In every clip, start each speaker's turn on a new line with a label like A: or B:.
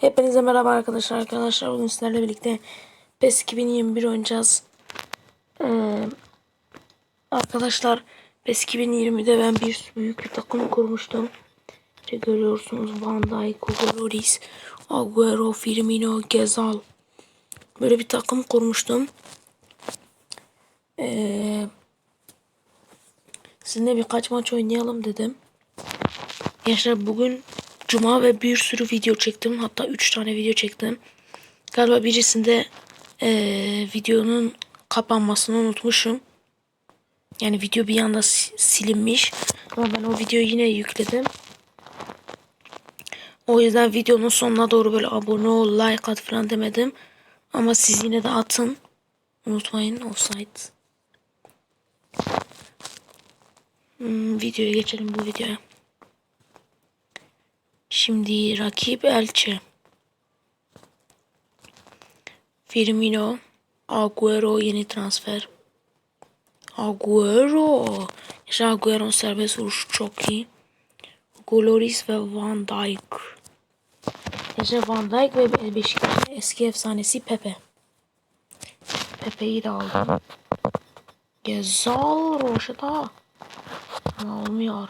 A: Hepinize merhaba arkadaşlar. Arkadaşlar bugün sizlerle birlikte PES 2021 oynayacağız. Ee, arkadaşlar PES 2020'de ben bir büyük bir takım kurmuştum. İşte görüyorsunuz Van Dijk, Hugo Lloris, Agüero, Firmino, Gezal. Böyle bir takım kurmuştum. Ee, sizinle birkaç maç oynayalım dedim. Gençler bugün Cuma ve bir sürü video çektim. Hatta 3 tane video çektim. Galiba birisinde eee, videonun kapanmasını unutmuşum. Yani video bir anda si- silinmiş. Ama ben o videoyu yine yükledim. O yüzden videonun sonuna doğru böyle abone ol, like at falan demedim. Ama siz yine de atın. Unutmayın offside. Hmm, videoya geçelim bu videoya. Şimdi rakip Elche. Firmino. Agüero yeni transfer. Agüero. İşte Agüero'nun serbest vuruşu çok iyi. Goloris ve Van Dijk. İşte Van Dijk ve Beşiktaş'ın eski efsanesi Pepe. Pepe'yi de aldım. Gezal Roşeta. Olmuyor.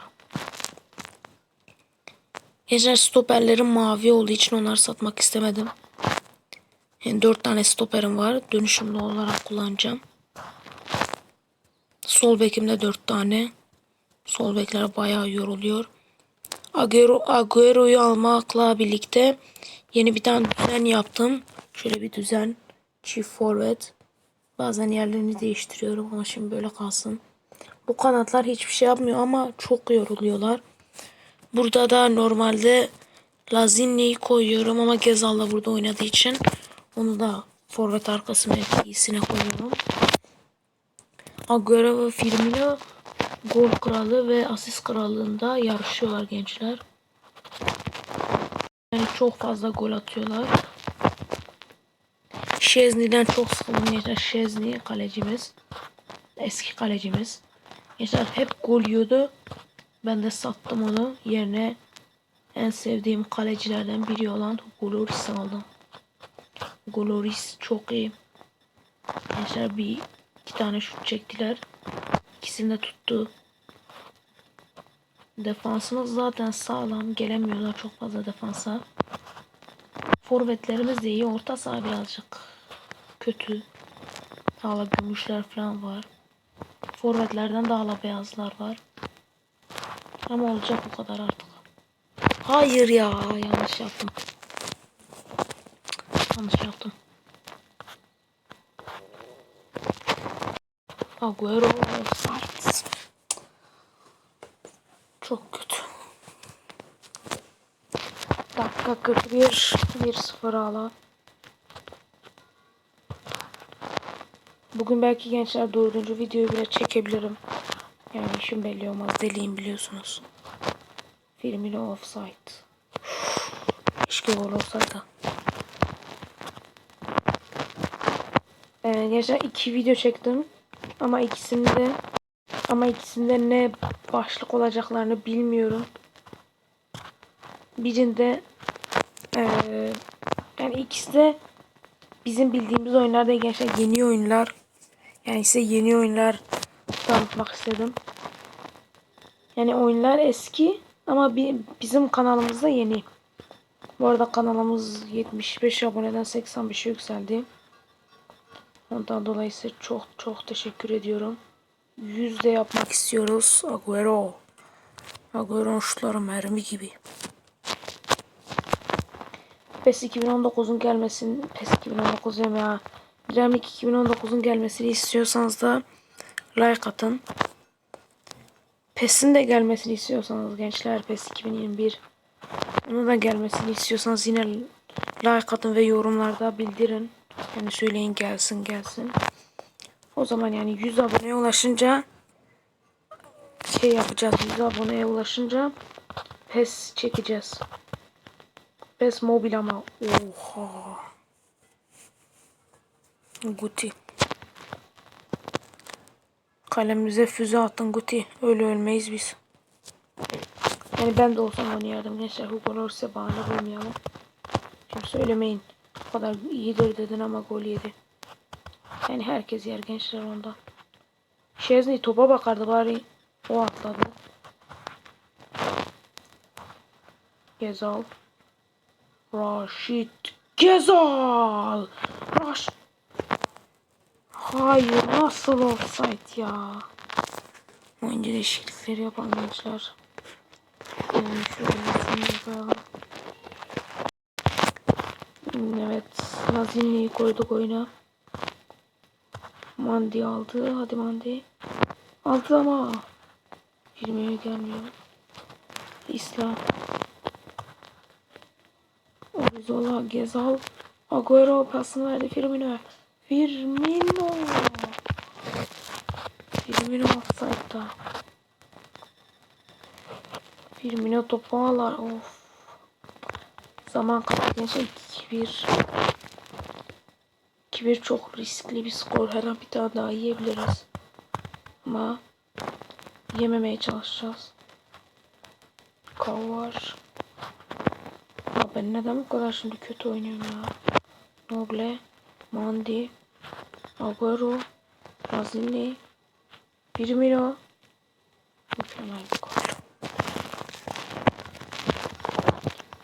A: Gençler stoperlerim mavi olduğu için onları satmak istemedim. Yani 4 tane stoperim var. Dönüşümlü olarak kullanacağım. Sol bekimde 4 tane. Sol bekler bayağı yoruluyor. Agüero, Agüero'yu almakla birlikte yeni bir tane düzen yaptım. Şöyle bir düzen. Çift forvet. Bazen yerlerini değiştiriyorum ama şimdi böyle kalsın. Bu kanatlar hiçbir şey yapmıyor ama çok yoruluyorlar. Burada da normalde Lazinne'yi koyuyorum ama Gezal'la burada oynadığı için onu da forvet arkası mevkisine koyuyorum. Agüero ve Firmino gol kralı ve asist krallığında yarışıyorlar gençler. Yani çok fazla gol atıyorlar. Şezni'den çok sıkıldım gençler. Şezni kalecimiz. Eski kalecimiz. Gençler hep gol yiyordu. Ben de sattım onu. Yerine en sevdiğim kalecilerden biri olan Hugo Lloris aldım. Hugo Lloris çok iyi. Gençler bir iki tane şut çektiler. İkisini de tuttu. Defansımız zaten sağlam. Gelemiyorlar çok fazla defansa. Forvetlerimiz de iyi. Orta saha birazcık kötü. Hala gümüşler falan var. Forvetlerden de hala beyazlar var. Ama olacak bu kadar artık. Hayır ya yanlış yaptım. Yanlış yaptım. Agüero. Çok kötü. Dakika 41 1-0 hala. Bugün belki gençler dördüncü videoyu bile çekebilirim. Yani işim belli olmaz. Deliyim biliyorsunuz. Firmino offside. Keşke gol olsaydı. Ee, gençler iki video çektim. Ama ikisinde ama ikisinde ne başlık olacaklarını bilmiyorum. Birinde eee yani ikisi de bizim bildiğimiz oyunlar değil gençler yeni oyunlar. Yani size yeni oyunlar tanıtmak istedim. Yani oyunlar eski ama bi- bizim kanalımızda yeni. Bu arada kanalımız 75 aboneden 85'e yükseldi. Ondan dolayı size çok çok teşekkür ediyorum. 100 de yapmak istiyoruz. Agüero. Agüero'nun şutları mermi gibi. PES 2019'un gelmesini PES 2019 diyorum ya. Premier 2019'un gelmesini istiyorsanız da like atın. PES'in de gelmesini istiyorsanız gençler PES 2021 onun da gelmesini istiyorsanız yine like atın ve yorumlarda bildirin. Yani söyleyin gelsin gelsin. O zaman yani 100 aboneye ulaşınca şey yapacağız. 100 aboneye ulaşınca PES çekeceğiz. PES mobil ama oha. Guti. Kalemize füze attın Guti. Öyle ölmeyiz biz. Yani ben de olsam oynayardım. Neyse Hugo Lloris'e bahane bulmayalım. Söylemeyin. O kadar iyidir dedin ama gol yedi. Yani herkes yer gençler ondan. Şezni topa bakardı bari. O atladı. Gezal. Raşit. Gezal. Raş. Hayır nasıl offside ya. Oyuncu değişiklikleri yapan gençler. Evet. Lazini'yi koyduk oyuna. Mandi aldı. Hadi Mandi. Aldı ama. Girmeye gelmiyor. İslam. Orizola, Gezal. Agüero pasını verdi Firmino. Firmino. Firmino offside'da. Firmino topu alar. Of. Zaman kaybedince 2-1. 2-1 çok riskli bir skor. Her an bir tane daha yiyebiliriz. Ama yememeye çalışacağız. Kavar. Ya ben neden bu kadar şimdi kötü oynuyorum ya? Noble, Mandi, Agüero, Mazini, Firmino. Mükemmel bir gol.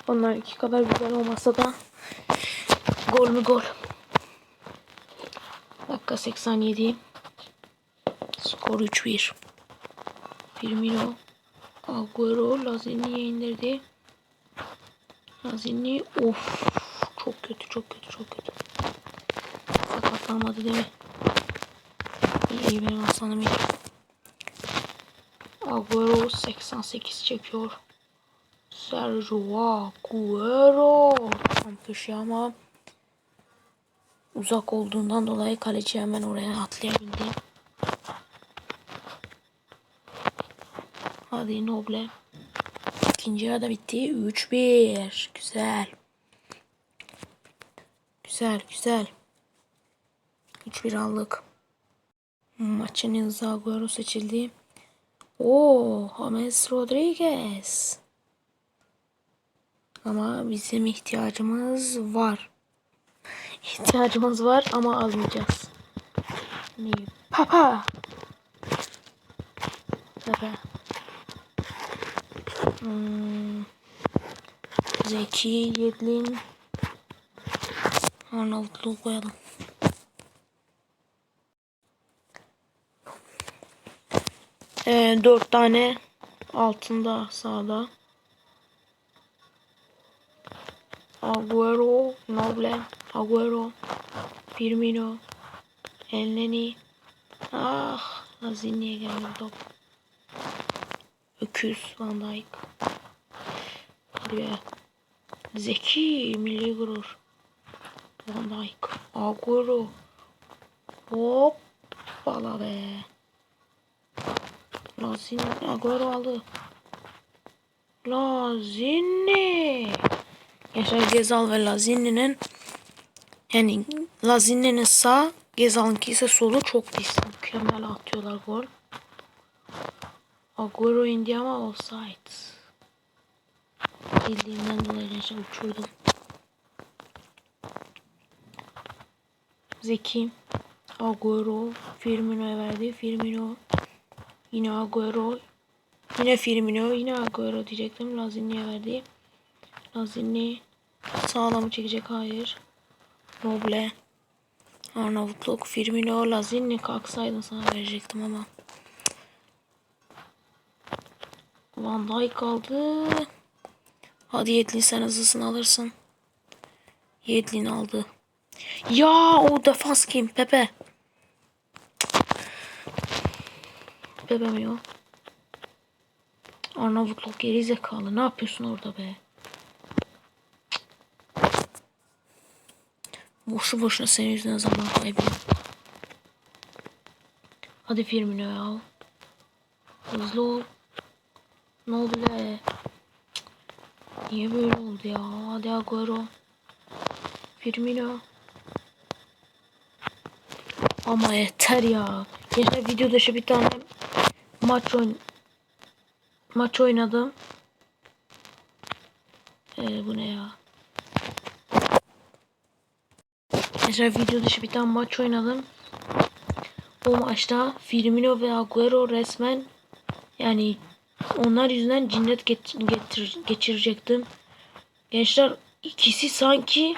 A: Onlar iki kadar güzel olmasa da gol mü gol. Dakika 87. Skor 3-1. Firmino, Agüero, Lazini'ye indirdi. Lazini of çok kötü çok kötü çok kötü. Sakatlanmadı değil mi? İyi benim aslanım iyi. Agüero 88 çekiyor. Sergio Agüero tam köşe ama uzak olduğundan dolayı kaleci hemen oraya atlayabildi. Hadi Noble. İkinci yarıda bitti. 3-1. Güzel. Güzel güzel. 3-1 aldık. Maçın yıldızı Agüero seçildi. Oo, James Rodriguez. Ama bizim ihtiyacımız var. İhtiyacımız var ama almayacağız. Papa. Papa. Hmm. Zeki, Yedlin. Arnavutluğu koyalım. Ee, dört tane altında sağda. Agüero, Noble, Agüero, Firmino, Elneny. Ah, Lazini'ye geldi top. Öküz, Van Dijk. Be. Zeki, milli gurur. Van Dijk, Agüero. Hop, bala be. Lazini, Agüero aldı. Lazini. Yaşar Gezal ve Lazini'nin yani Lazini'nin sağ, Gezal'ınki ise solu çok pis. Mükemmel atıyorlar gol. Agüero indi ama offside. Bildiğimden dolayı Yaşar uçurdum. Zeki. Agüero. Firmino'ya verdi. Firmino. Yine Agüero. Yine Firmino. Yine Agüero diyecektim. Lazini'ye verdi. Lazini. Sağlamı çekecek. Hayır. Noble. Arnavutluk. Firmino. Lazini kalksaydın sana verecektim ama. Van Dijk kaldı. Hadi Yedlin sen hızlısını alırsın. Yedlin aldı. Ya o defans kim? Pepe. O? Arnavutluk geri zekalı. Ne yapıyorsun orada be? Boşu boşuna senin yüzünden zaman kaybediyorum. Hadi Firmino ya. Hızlı ol. Ne oldu be? Niye böyle oldu ya? Hadi Agüero. Firmino. Ama yeter ya. Geçen videoda şu bir tane maç oyn maç oynadım. Ee, bu ne ya? Mesela video dışı bir tane maç oynadım. O maçta Firmino ve Agüero resmen yani onlar yüzünden cinnet get- getir- geçirecektim. Gençler ikisi sanki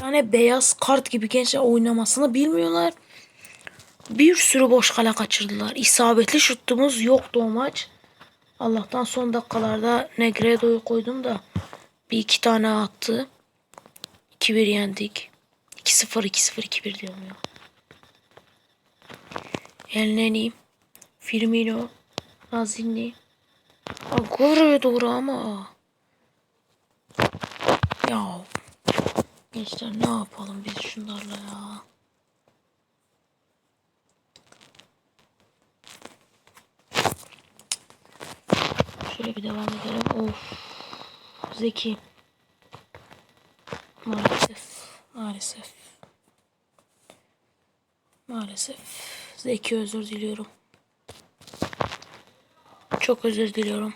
A: tane beyaz kart gibi gençler oynamasını bilmiyorlar. Bir sürü boş kale kaçırdılar. İsabetli şutumuz yoktu o maç. Allah'tan son dakikalarda Negredo'yu koydum da bir iki tane attı. 2-1 yendik. 2-0 2-0 2-1 diyorum ya. Elneni, Firmino, Nazini. Agüero'ya doğru ama. Ya. Gençler ne yapalım biz şunlarla ya. Şöyle bir devam edelim. Of. Zeki. Maalesef. Maalesef. Maalesef. Zeki özür diliyorum. Çok özür diliyorum.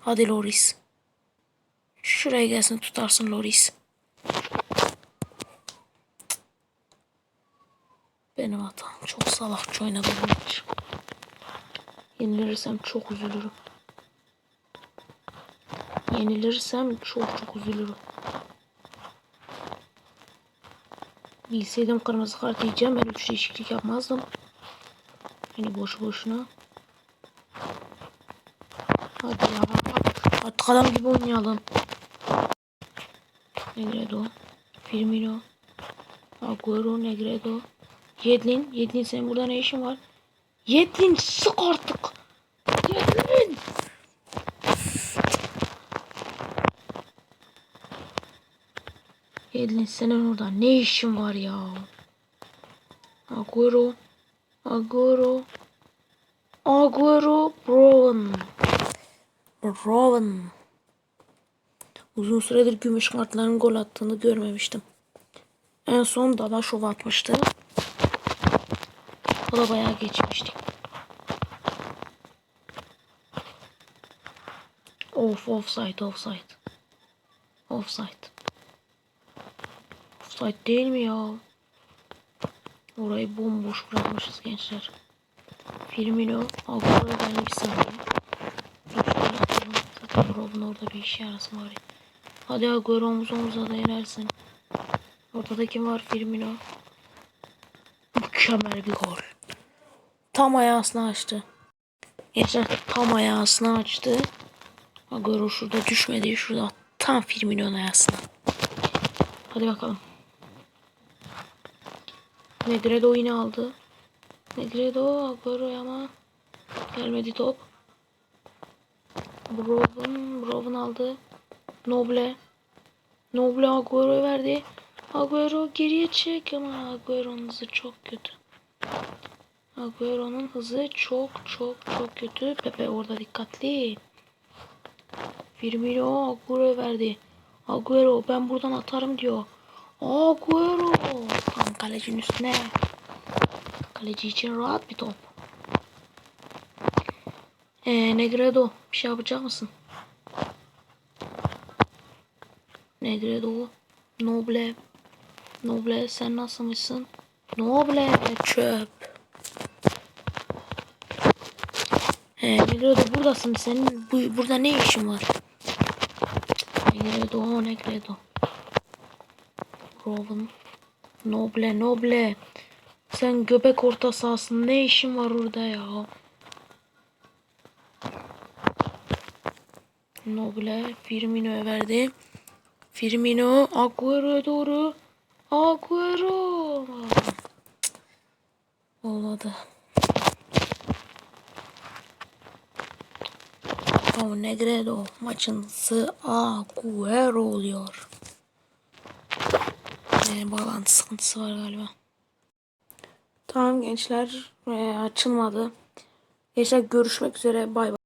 A: Hadi Loris. Şuraya gelsin tutarsın Loris. Benim hatam. Çok salakça oynadım. Yenilirsem çok üzülürüm. Yenilirsem çok çok üzülürüm. Bilseydim kırmızı kart yiyeceğim. Ben üç değişiklik yapmazdım. Yani boşu boşuna. Hadi ya. Artık adam gibi oynayalım. Negredo. Firmino. Agüero. Negredo. Yedlin. Yedlin senin burada ne işin var? Yedlin sık artık. Yedlin. Yedlin senin orada ne işin var ya? Agüero. Agüero. Agüero. Brown. Brown. Uzun süredir gümüş kartların gol attığını görmemiştim. En son Dalaşov atmıştı. O da bayağı geçmişti. Of offside offside. Offside. Offside değil mi ya? Orayı bomboş bırakmışız gençler. Firmino, Agüero'dan bir saniye. Dur şöyle atalım. Zaten Rob'un orada bir işe yarasın var. Hadi Agüero omuz omuza da yenersin. Ortada kim var? Firmino. Mükemmel bir gol. Tam ayağısını açtı. Gençler tam ayağısını açtı. Agüero şurada düşmedi. Şurada tam Firmino'nun ayağısına. Hadi bakalım. Negredo yine aldı. Negredo Agüero ama gelmedi top. Broven, Broven aldı. Noble. Noble Agüero'ya verdi. Agüero geriye çek ama Agüero'nun hızı çok kötü. Agüero'nun hızı çok çok çok kötü. Pepe orada dikkatli. Firmino Agüero'ya verdi. Agüero ben buradan atarım diyor. Agüero kalecinin üstüne. Kaleci için rahat bir top. Ee, Negredo bir şey yapacak mısın? Negredo. Noble. Noble sen nasılmışsın? Noble çöp. He Negredo buradasın senin bu, burada ne işin var? Negredo Negredo. Rowan. Noble Noble. Sen göbek orta sahasında ne işin var orada ya? Noble Firmino'ya verdi. Firmino Agüero'ya doğru. Agüero. Olmadı. O Negredo maçınsı Agüero oluyor. Yani bağlantı sıkıntısı var galiba. Tamam gençler ee, açılmadı. Gençler görüşmek üzere bay bay.